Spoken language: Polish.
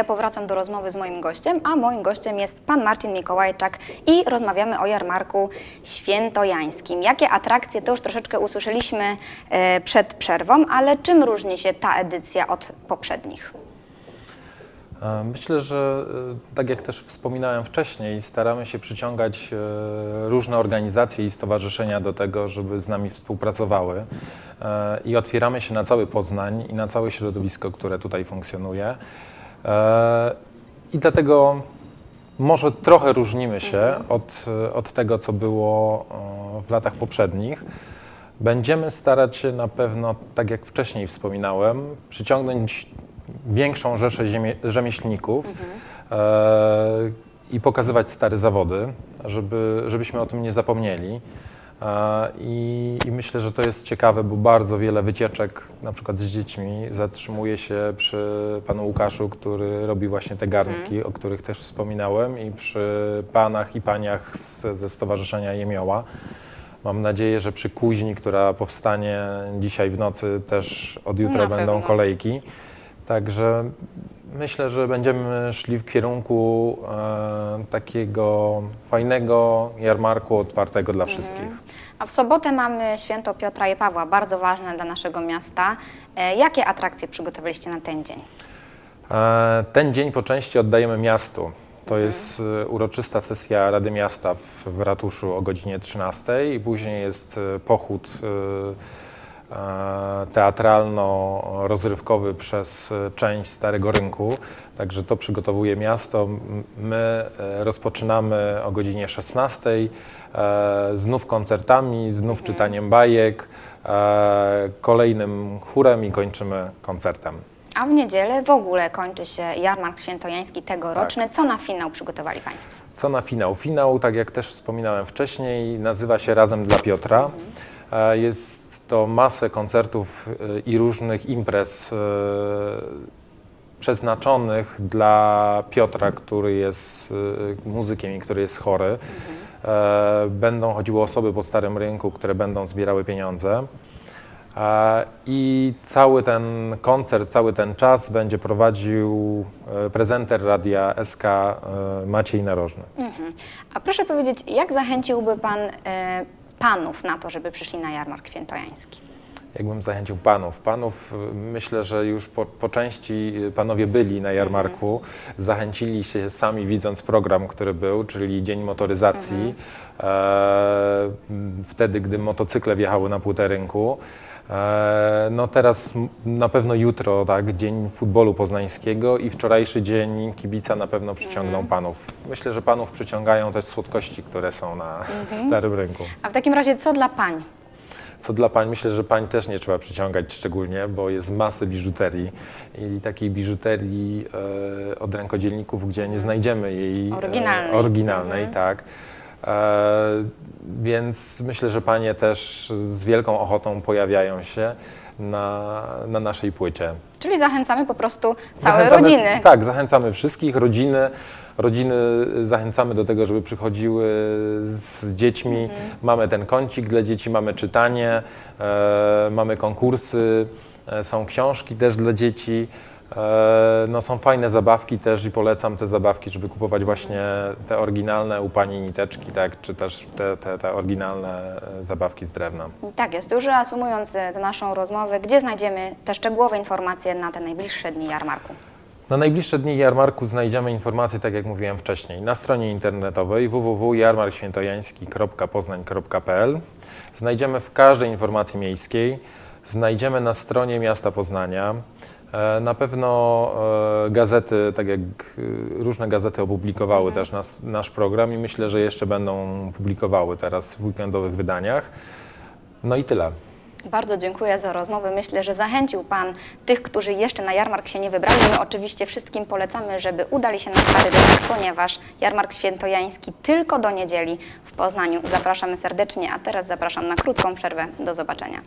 ja powracam do rozmowy z moim gościem, a moim gościem jest pan Marcin Mikołajczak i rozmawiamy o jarmarku świętojańskim. Jakie atrakcje, to już troszeczkę usłyszeliśmy e, przed przerwą, ale czym różni się ta edycja od poprzednich? E, Myślę, że e, tak jak też wspominałem wcześniej, staramy się przyciągać różne organizacje i stowarzyszenia do tego, żeby z nami współpracowały i otwieramy się na cały Poznań i na całe środowisko, które tutaj funkcjonuje. E, I dlatego może trochę różnimy się od, od tego, co było e, w latach poprzednich. Będziemy starać się na pewno, tak jak wcześniej wspominałem, przyciągnąć większą rzeszę rzemieślników e, i pokazywać stare zawody, żeby, żebyśmy o tym nie zapomnieli. E, I, I myślę, że to jest ciekawe, bo bardzo wiele wycieczek, na przykład z dziećmi, zatrzymuje się przy panu Łukaszu, który robi właśnie te garnki, o których też wspominałem, i przy panach i paniach z, ze Stowarzyszenia Jemioła. Mam nadzieję, że przy kuźni, która powstanie dzisiaj w nocy, też od jutra Na będą pewno. kolejki. Także myślę, że będziemy szli w kierunku e, takiego fajnego jarmarku otwartego dla wszystkich. A w sobotę mamy święto Piotra i Pawła, bardzo ważne dla naszego miasta. E, Jakie atrakcje przygotowaliście na ten dzień? E, Ten dzień po części oddajemy miastu. To jest e, uroczysta sesja Rady Miasta w, w ratuszu o godzinie 13 i później jest e, pochód e, e, teatralno-rozrywkowy przez e, część Starego Rynku. Także to przygotowuje miasto. My e, rozpoczynamy o godzinie 16 e, znów koncertami, znów czytaniem bajek, e, kolejnym chórem i kończymy koncertem. A w niedzielę w ogóle kończy się jarmark świętojański tegoroczny. Co na finał przygotowali Państwo? Co na finał? Finał, tak jak też wspominałem wcześniej, nazywa się Razem dla Piotra. E, Jest to masę koncertów e, i różnych imprez e, przeznaczonych dla Piotra, który jest e, muzykiem i który jest chory. E, Będą chodziły osoby po Starym Rynku, które będą zbierały pieniądze. E, I cały ten koncert, cały ten czas będzie prowadził e, prezenter radia SK Maciej Narożny. Mhm. A proszę powiedzieć, jak zachęciłby Pan panów na to, żeby przyszli na jarmark świętojański? Jakbym zachęcił panów. Panów y, myślę, że już po, po części y, panowie byli na jarmarku, zachęcili się sami widząc program, który był, czyli Dzień Motoryzacji, e, m, wtedy, gdy motocykle wjechały na płytę rynku. E, no teraz na pewno jutro, tak, Dzień Futbolu Poznańskiego i wczorajszy dzień kibica na pewno przyciągną panów. Myślę, że panów przyciągają też słodkości, które są na Starym Rynku. A w takim razie co dla pań? Co dla pań, myślę, że pań też nie trzeba przyciągać szczególnie, bo jest masy biżuterii i takiej biżuterii e, od rękodzielników, gdzie nie znajdziemy jej e, Oryginalnej. oryginalnej tak. E, więc myślę, że panie też z wielką ochotą pojawiają się na, na naszej płycie. Czyli zachęcamy po prostu całe Zachęcamy- rodziny. Tak, zachęcamy wszystkich, rodziny. Rodziny zachęcamy do tego, żeby przychodziły z dziećmi. Mhm. Mamy ten kącik dla dzieci, mamy czytanie, e, mamy konkursy, e, są książki też dla dzieci. E, no, są fajne zabawki też i polecam te zabawki, żeby kupować właśnie te oryginalne u pani niteczki, tak, czy też te, te, te oryginalne e, zabawki z drewna. Tak jest. Już reasumując e, tę naszą rozmowę, gdzie znajdziemy te szczegółowe informacje na te najbliższe dni jarmarku? Na najbliższe dni jarmarku znajdziemy informacje, tak jak mówiłem wcześniej, na stronie internetowej www.jarmarkświętojański.poznań.pl. Znajdziemy w każdej informacji miejskiej, znajdziemy na stronie miasta Poznania. E, Na pewno e, gazety, tak jak e, różne gazety opublikowały też nas, nasz program i myślę, że jeszcze będą publikowały teraz w weekendowych wydaniach. No i tyle. Bardzo dziękuję za rozmowę. Myślę, że zachęcił Pan tych, którzy jeszcze na jarmark się nie wybrali. My oczywiście wszystkim polecamy, żeby udali się na Stary Rynek, ponieważ jarmark świętojański tylko do niedzieli w Poznaniu. Zapraszamy serdecznie, a teraz zapraszam na krótką przerwę. Do zobaczenia.